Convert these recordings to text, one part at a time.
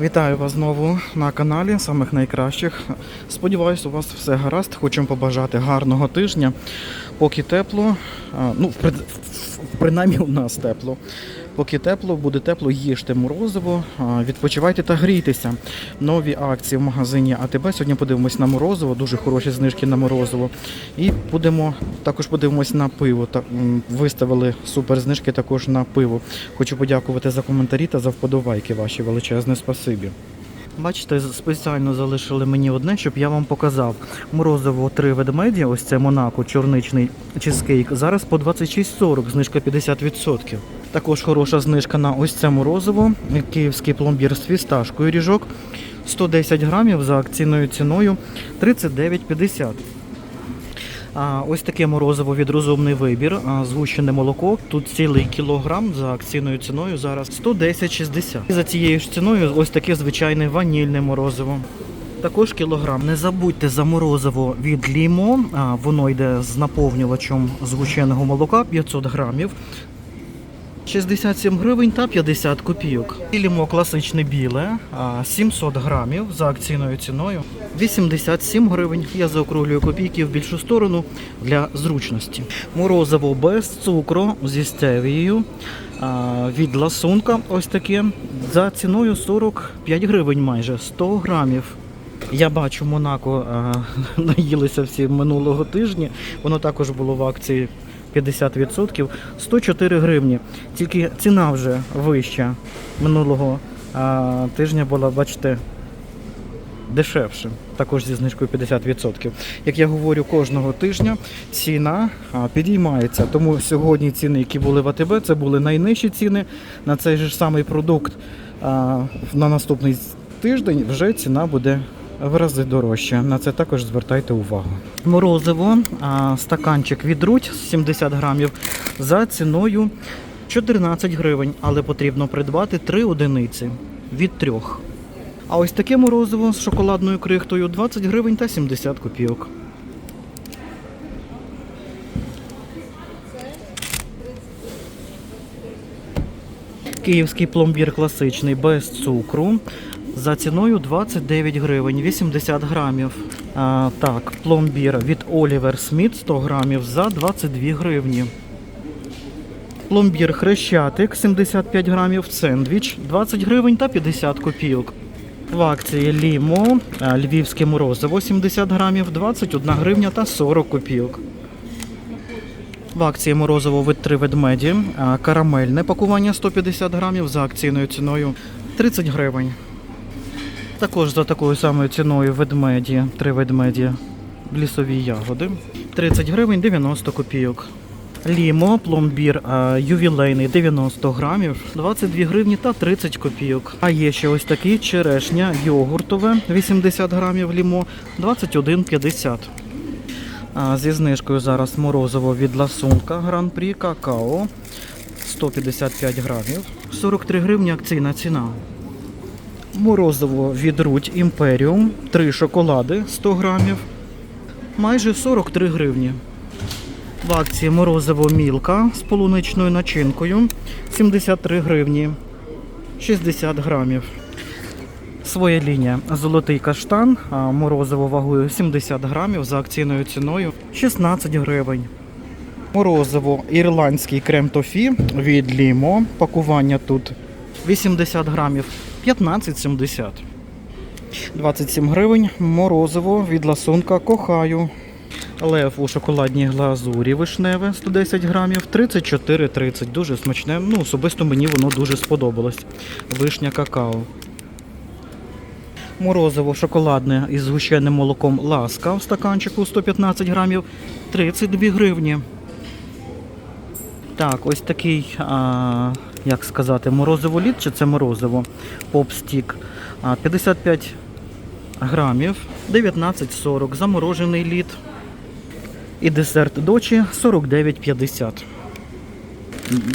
Вітаю вас знову на каналі самих найкращих. Сподіваюсь, у вас все гаразд. Хочемо побажати гарного тижня. Поки тепло, ну, принаймні у нас тепло. Поки тепло, буде тепло, їжте морозиво, відпочивайте та грійтеся. Нові акції в магазині АТБ. Сьогодні подивимось на морозиво, дуже хороші знижки на морозиво. І будемо також подивимось на пиво. Та, виставили супер знижки також на пиво. Хочу подякувати за коментарі та за вподобайки ваші величезне спасибі. Бачите, спеціально залишили мені одне, щоб я вам показав. Морозиво три ведмеді, ось це Монако, чорничний чизкейк. Зараз по 26,40, знижка 50%. Також хороша знижка на ось це морозиво, київський пломбір з фісташкою ріжок. 110 грамів за акційною ціною 39,50. А, ось таке морозиво від розумний вибір. Згущене молоко. Тут цілий кілограм за акційною ціною зараз 110,60. І за цією ж ціною ось таке звичайне ванільне морозиво. Також кілограм. Не забудьте за морозиво від лімо. Воно йде з наповнювачем згущеного молока 500 грамів. 67 гривень та 50 копійок. Лімо класичне біле, 700 грамів за акційною ціною 87 гривень. Я заокруглюю копійки в більшу сторону для зручності. Морозиво без цукру зі стевією від ласунка. Ось таке за ціною 45 гривень майже 100 грамів. Я бачу Монако наїлися всі минулого тижня. Воно також було в акції 50%, 104 гривні. Тільки ціна вже вища минулого а, тижня була, бачите, дешевше. Також зі знижкою 50%. Як я говорю, кожного тижня ціна підіймається. Тому сьогодні ціни, які були в АТБ, це були найнижчі ціни на цей же самий продукт. А, на наступний тиждень вже ціна буде в рази дорожче. На це також звертайте увагу. Морозиво, стаканчик від Руть 70 грамів за ціною 14 гривень, але потрібно придбати 3 одиниці від трьох. А ось таке морозиво з шоколадною крихтою 20 гривень та 70 копійок. Київський пломбір класичний без цукру. За ціною 29 гривень, 80 грамів. А, так, пломбір від Олівер Сміт 100 грамів за 22 гривні. Пломбір хрещатик 75 грамів, сендвіч 20 гривень та 50 копійок. В акції Лімо, львівське морозиво 70 грамів, 21 гривня та 40 копійок. В акції морозиво від три ведмеді, карамельне пакування 150 грамів за акційною ціною 30 гривень. Також за такою самою ціною ведмеді, три ведмеді, лісові ягоди. 30 гривень 90 копійок. Лімо, пломбір а, ювілейний 90 грамів, 22 гривні та 30 копійок. А є ще ось такий черешня йогуртове 80 грамів лімо, 21,50. А, зі знижкою зараз морозиво від ласунка гран-прі какао 155 грамів, 43 гривні акційна ціна. Морозиво від Руть Імперіум, 3 шоколади 100 грамів, майже 43 гривні. В акції морозиво Мілка з полуничною начинкою 73 гривні, 60 грамів. Своя лінія золотий каштан, а морозиво вагою 70 грамів за акційною ціною 16 гривень. Морозиво ірландський крем тофі від Лімо. Пакування тут 80 грамів 15,70. 27 гривень. Морозиво від ласунка кохаю. Лев у шоколадній глазурі вишневе 110 грамів 34,30. Дуже смачне. Ну, особисто мені воно дуже сподобалось. Вишня какао. Морозиво шоколадне із згущеним молоком ласка в стаканчику 115 грамів 32 гривні. Так, ось такий, а, як сказати, морозиво лід чи це морозиво? Попстік. 55 грамів, 19,40. Заморожений лід. І десерт дочі 49,50.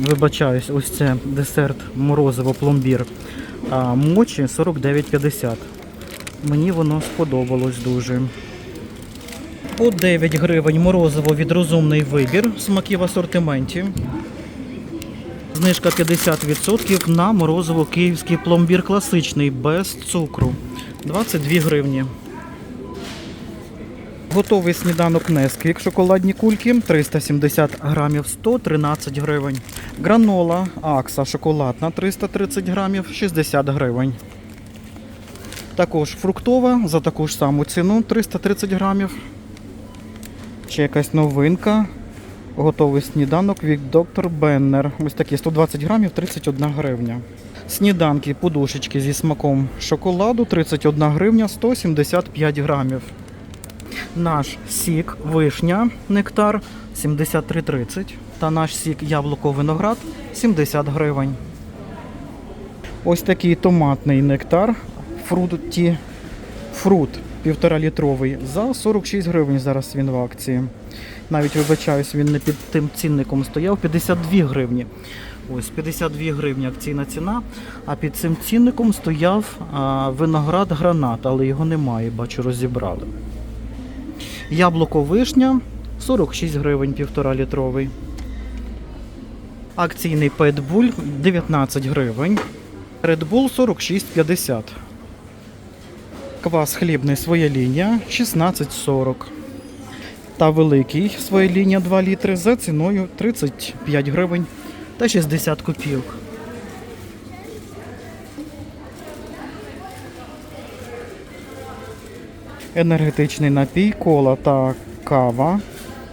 Вибачаюсь, ось це десерт морозиво пломбір. А, мочі 49,50. Мені воно сподобалось дуже. По 9 гривень морозиво від розумний вибір. Смаки в асортименті. Знижка 50% на морозиво київський пломбір класичний без цукру. 22 гривні. Готовий сніданок Несквік шоколадні кульки 370 грамів 113 гривень. Гранола Акса шоколадна 330 грамів 60 гривень. Також фруктова за таку ж саму ціну 330 грамів. Ще якась новинка. Готовий сніданок від доктор Беннер. Ось такі 120 грамів 31 гривня. Сніданки, подушечки зі смаком шоколаду 31 гривня 175 грамів. Наш сік вишня нектар 73,30 та наш сік яблуко виноград 70 гривень. Ось такий томатний нектар фруті фрут 1,5 літровий за 46 гривень. Зараз він в акції. Навіть вибачаюсь, він не під тим цінником стояв 52 гривні. Ось 52 гривні акційна ціна. А під цим цінником стояв а, виноград гранат, але його немає, бачу, розібрали. Яблуко вишня 46 гривень, 1,5 літровий. Акційний Петбуль 19 гривень. Bull 46,50. Квас хлібний своя лінія 16,40. Та великий своя лінія 2 літри за ціною 35 гривень та 60 копійок. Енергетичний напій, кола та кава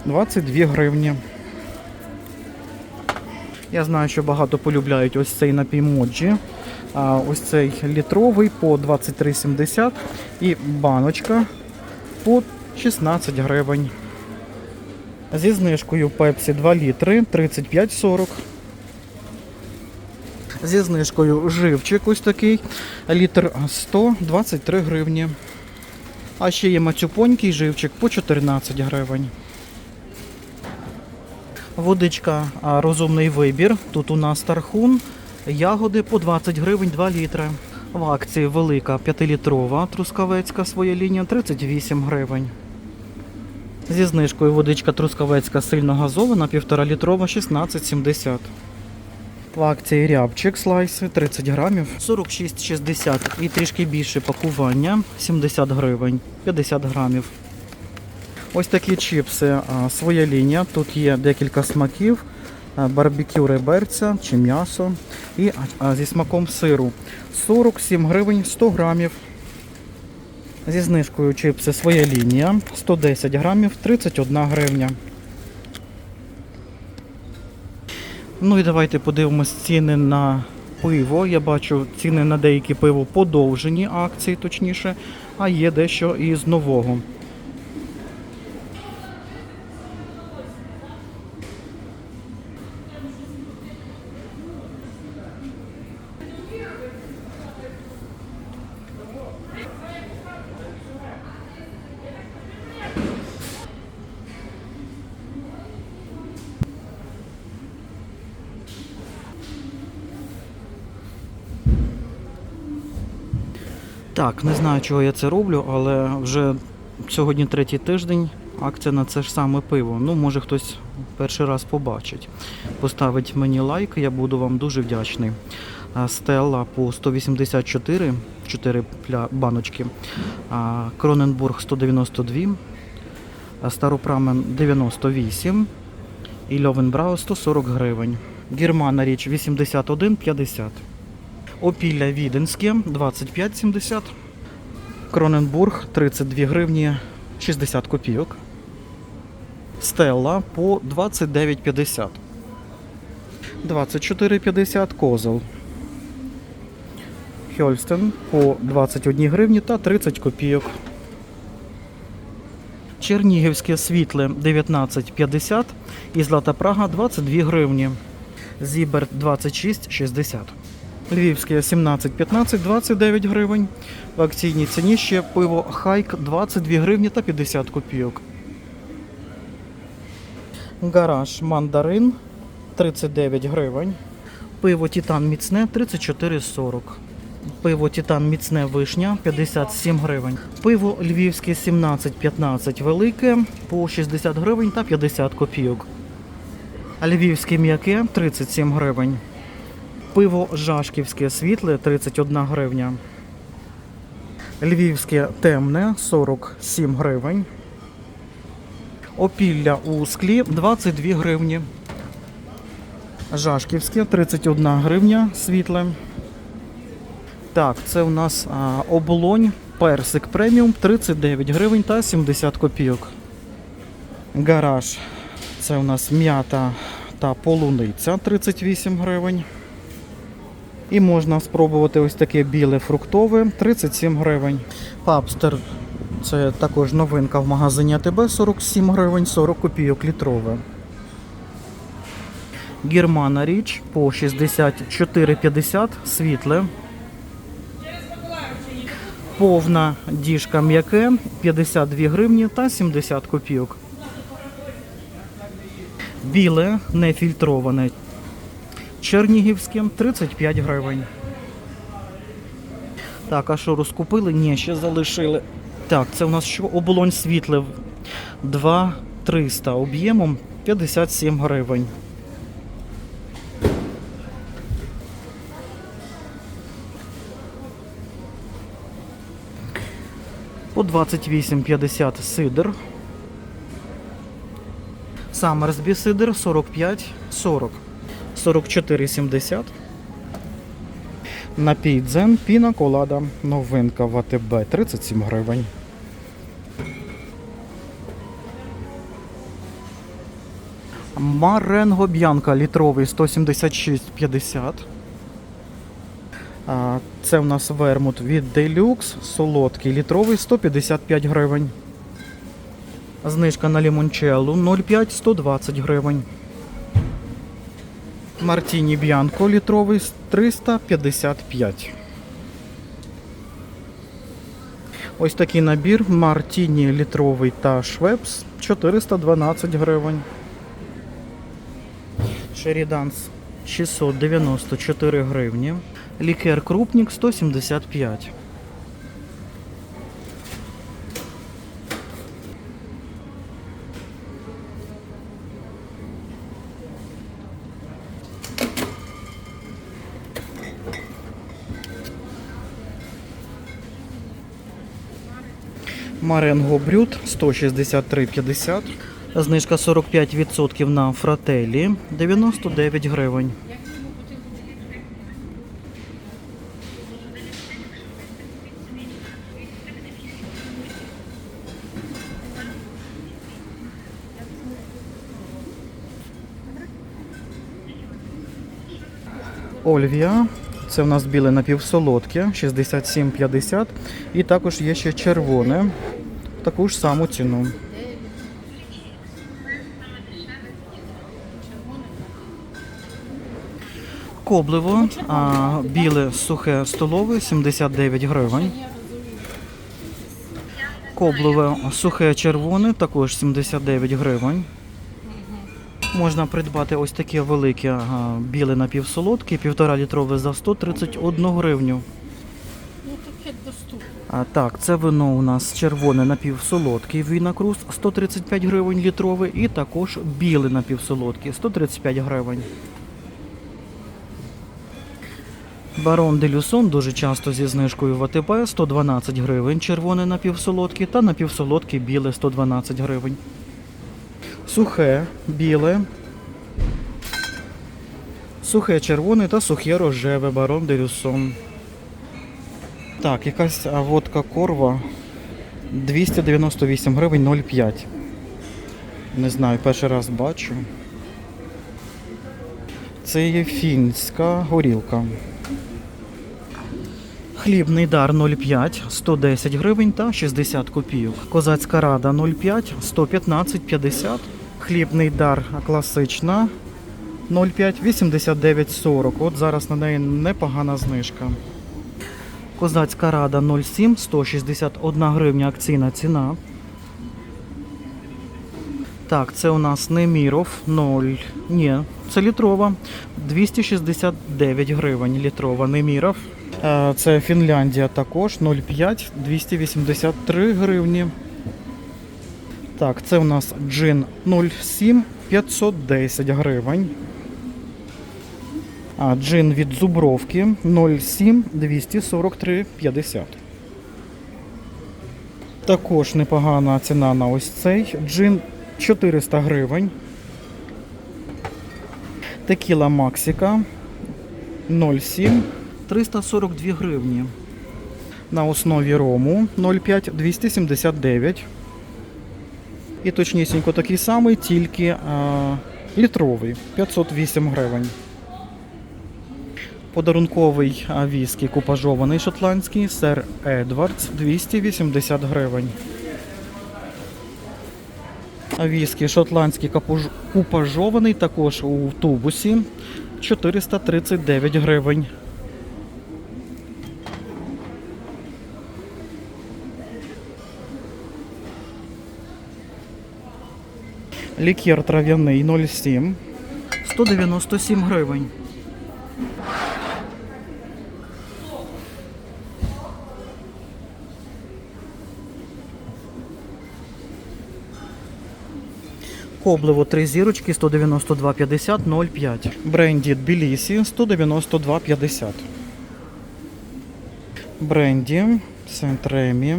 22 гривні. Я знаю, що багато полюбляють ось цей напій моджі. Ось цей літровий по 23,70 і баночка по 16 гривень. Зі знижкою Пепсі 2 літри 35,40. Зі знижкою живчик ось такий літр 123 гривні. А ще є мацюпонький живчик по 14 гривень. Водичка розумний вибір. Тут у нас тархун. Ягоди по 20 гривень 2 літри. В акції велика 5-літрова трускавецька своя лінія 38 гривень. Зі знижкою водичка трускавецька сильно газована 1,5 літрова 16,70. В акції рябчик слайси 30 грамів 46,60 і трішки більше пакування 70 гривень 50 грамів. Ось такі чіпси, своя лінія. Тут є декілька смаків, барбекю реберця чи м'ясо і а, зі смаком сиру. 47 гривень 100 грамів. Зі знижкою чипси своя лінія 110 грамів 31 гривня. Ну і давайте подивимось ціни на пиво. Я бачу ціни на деякі пиво подовжені акції, точніше, а є дещо із нового. Так, не знаю, чого я це роблю, але вже сьогодні третій тиждень акція на це ж саме пиво. Ну, може хтось перший раз побачить. Поставить мені лайк, я буду вам дуже вдячний. Стелла по 184, 4 пля- баночки. Кроненбург 192, Старопрамен 98 і Льовенбрау 140 гривень. Германа річ 81,50. Опілля Віденське 25,70. Кроненбург 32 гривні 60 копійок. Стелла по 29,50. 24,50 козел. Хьольстен по 21 гривні та 30 копійок. Чернігівське світле 19,50 і Злата Прага 22 гривні. Зіберт 26,60. Львівське 17,15, 29 гривень. В акційній ціні ще пиво Хайк 22 гривні та 50 копійок. Гараж Мандарин 39 гривень. Пиво Титан міцне 34,40. Пиво Титан міцне вишня 57 гривень. Пиво Львівське 17,15 велике по 60 гривень та 50 копійок. Львівське м'яке 37 гривень. Пиво Жашківське світле 31 гривня. Львівське темне 47 гривень. Опілля у склі 22 гривні. Жашківське 31 гривня світле. Так, це у нас а, облонь персик преміум 39 гривень та 70 копійок. Гараж. Це у нас м'ята та полуниця 38 гривень. І можна спробувати ось таке біле фруктове 37 гривень. Папстер це також новинка в магазині АТБ 47 гривень 40 копійок літрове. Германа річ по 64,50 світле. Повна діжка м'яке 52 гривні та 70 копійок. Біле нефільтроване Чернігівське 35 гривень. Так, а що розкупили? Ні, ще залишили. Так, це у нас що? Оболонь світле 2300 об'ємом 57 гривень. По 28,50 сидр. Самерсбі сидр 45,40. 44,70. Напій дзен, піна колада. Новинка в АТБ 37 гривень. Маренго Б'янка літровий 176,50. Це у нас вермут від Deluxe, солодкий літровий 155 гривень. Знижка на лімончеллу 0,5 120 гривень. Мартіні Б'янко літровий 355. Ось такий набір Мартіні літровий та Швепс 412 гривень. Шеріданс 694 гривні. Лікер Крупнік 175. Маренго Брют 163,50. Знижка 45% на фрателі 99 гривень. Ольвія. Це в нас біле напівсолодке 67,50. І також є ще червоне. Таку ж саму ціну. Коблево, а, біле сухе столове 79 гривень. Коблеве сухе червоне також 79 гривень. Можна придбати ось таке велике біле напівсолодке, півтора літрове за 131 гривню. А так, це вино у нас червоне напівсолодкий вінакрус 135 гривень літрове і також біле напівсолодкий 135 гривень. Барон де Люсон дуже часто зі знижкою в АТБ 112 гривень, червоне напівсолодке та напівсолодке біле 112 гривень. Сухе біле. Сухе червоне та сухе рожеве барон де Люсон. Так, якась водка корва 298 гривень 0,5. Не знаю, перший раз бачу. Це є фінська горілка. Хлібний дар 0,5, 110 гривень та 60 копійок. Козацька рада 0,5, 115,50. Хлібний дар класична 0,5, 89,40. От зараз на неї непогана знижка. Козацька рада 0,7, 161 гривня акційна ціна. Так, це у нас Неміров 0. Ні, це літрова. 269 гривень літрова Неміров. Е, Це Фінляндія також 0,5, 283 гривні. Так, це у нас джин 0,7, 510 гривень. А, джин від Зубровки 07 243 50. Також непогана ціна на ось цей джин 400 гривень. Текіла Максика 07 342 гривні. На основі рому 05 279. І точнісінько такий самий, тільки а, літровий 508 гривень. Подарунковий віскі купажований шотландський сер Едвардс 280 гривень. Віскі шотландський купажований також у тубусі 439 гривень. Лікер трав'яний 07 197 гривень. Коблево 3 зірочки 192,50 05. Бренді Тбілісі 192,50. Бренді Сент Ремі.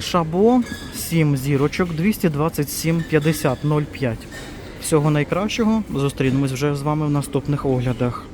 Шабо 7 зірочок 227,50 05. Всього найкращого. Зустрінемось вже з вами в наступних оглядах.